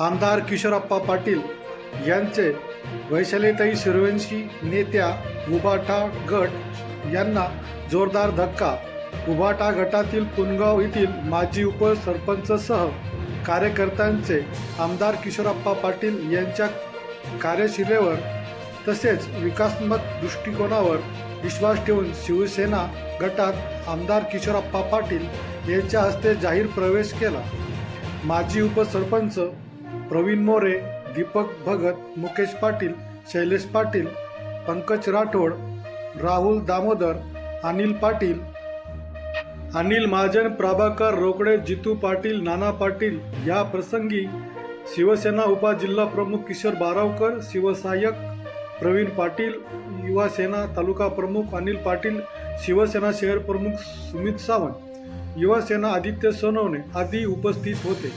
आमदार किशोरप्पा पाटील यांचे वैशालीताई शिरवंशी नेत्या उबाटा गट यांना जोरदार धक्का. उबाटा गटातील पुनगाव येथील माजी उपसरपंचसह कार्यकर्त्यांचे आमदार किशोरप्पा पाटील यांच्या कार्यशिलेवर तसेच विकासात्मक दृष्टिकोनावर विश्वास ठेवून शिवसेना गटात आमदार किशोरप्पा पाटील यांच्या हस्ते जाहीर प्रवेश केला. माजी उपसरपंच प्रवीण मोरे दीपक भगत मुकेश पाटील शैलेश पाटील पंकज राठोड राहुल दामोदर अनिल पाटील अनिल महाजन प्रभाकर रोकडे जितू पाटील नाना पाटील या प्रसंगी शिवसेना उपजिल्हा प्रमुख किशोर बारावकर शिवसहाय्यक प्रवीण पाटील युवासेना तालुका प्रमुख अनिल पाटील शिवसेना शहर प्रमुख सुमित सावंत युवासेना आदित्य सोनवणे आदी उपस्थित होते.